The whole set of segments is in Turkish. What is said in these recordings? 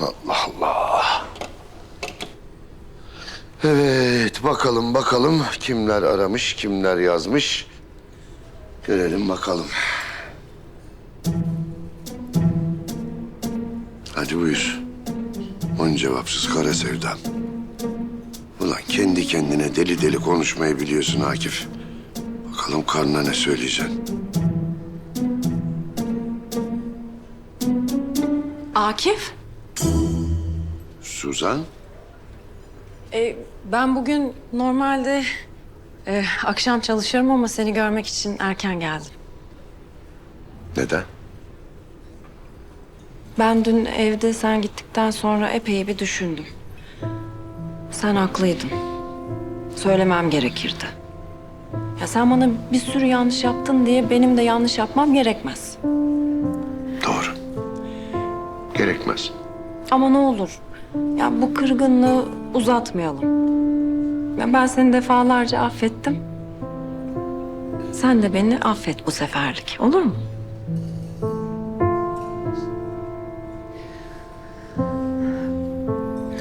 Allah Allah. Evet bakalım bakalım kimler aramış kimler yazmış. Görelim bakalım. Hadi buyur. On cevapsız kara sevdam. Ulan kendi kendine deli deli konuşmayı biliyorsun Akif. Bakalım karnına ne söyleyeceksin. Akif, Suzan? e, ben bugün normalde e, akşam çalışıyorum ama seni görmek için erken geldim. Neden? Ben dün evde sen gittikten sonra epey bir düşündüm. Sen haklıydın. Söylemem gerekirdi. Ya sen bana bir sürü yanlış yaptın diye benim de yanlış yapmam gerekmez. Doğru. Gerekmez. Ama ne olur ya bu kırgınlığı uzatmayalım. Ya ben seni defalarca affettim. Sen de beni affet bu seferlik. Olur mu?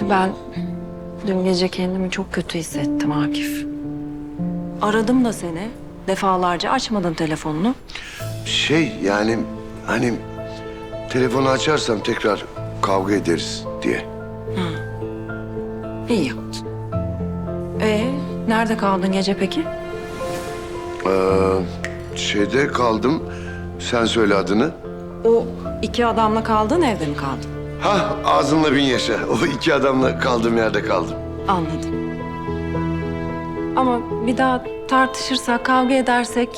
Ben dün gece kendimi çok kötü hissettim Akif. Aradım da seni. Defalarca açmadın telefonunu. Şey yani hani telefonu açarsam tekrar kavga ederiz diye. İyi yaptın. Ee, nerede kaldın gece peki? Ee, şeyde kaldım. Sen söyle adını. O iki adamla kaldığın evde mi kaldın? Ha ağzınla bin yaşa. O iki adamla kaldığım yerde kaldım. Anladım. Ama bir daha tartışırsak, kavga edersek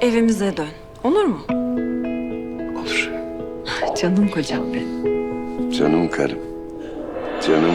evimize dön. Olur mu? Olur. Canım kocam benim. Canım karım. Canım.